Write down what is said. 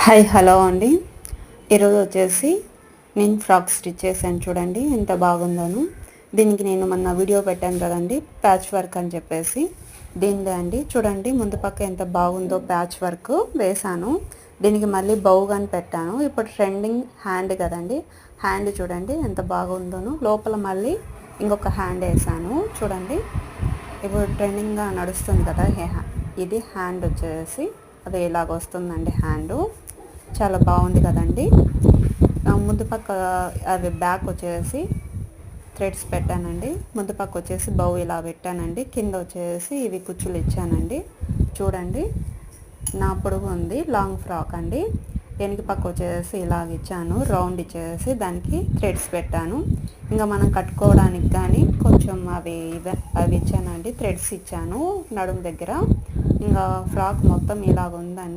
Hi hello అండి. ఈరోజు వచ్చేసి నేను ఫ్రాక్ స్టిచ్ చేశాను చూడండి ఎంత బాగుందోను. దీనికి నేను మొన్న వీడియో పెట్టాను కదండి ప్యాచ్ వర్క్ అని చెప్పేసి. దీనిదే అండి. చూడండి ముందు పక్క ఎంత బాగుందో ప్యాచ్ వర్క్ వేశాను. దీనికి మళ్ళీ బౌగాని పెట్టాను. ఇప్పుడు ట్రెండింగ్ హ్యాండ్ కదండి హ్యాండ్ చూడండి ఎంత బాగుందోను. లోపల మళ్ళీ ఇంకొక హ్యాండ్ వేసాను చూడండి ఇప్పుడు ట్రెండింగ్గా నడుస్తుంది కదా హే- ఇది హ్యాండ్ వచ్చేసి అది ఇలాగ వస్తుందండి చాలా బాగుంది కదండి. ముందు పక్క అది బ్యాక్ వచ్చేసి థ్రెడ్స్ పెట్టానండి. ముందు పక్క వచ్చేసి బౌ ఇలా పెట్టానండి. కింద వచ్చేసి ఇవి కుచ్చులు ఇచ్చానండి. చూడండి నా పొడుగు ఉంది లాంగ్ ఫ్రాక్ అండి. వెనక పక్క వచ్చేసి ఇలాగ ఇచ్చాను రౌండ్ ఇచ్చేసి దానికి థ్రెడ్స్ పెట్టాను. ఇంకా మనం కట్టుకోవడానికి కానీ కొంచెం అవి అవి ఇచ్చానండి థ్రెడ్స్ ఇచ్చాను నడుము దగ్గర. ఇంకా ఫ్రాక్ మొత్తం ఇలాగ ఉందండి.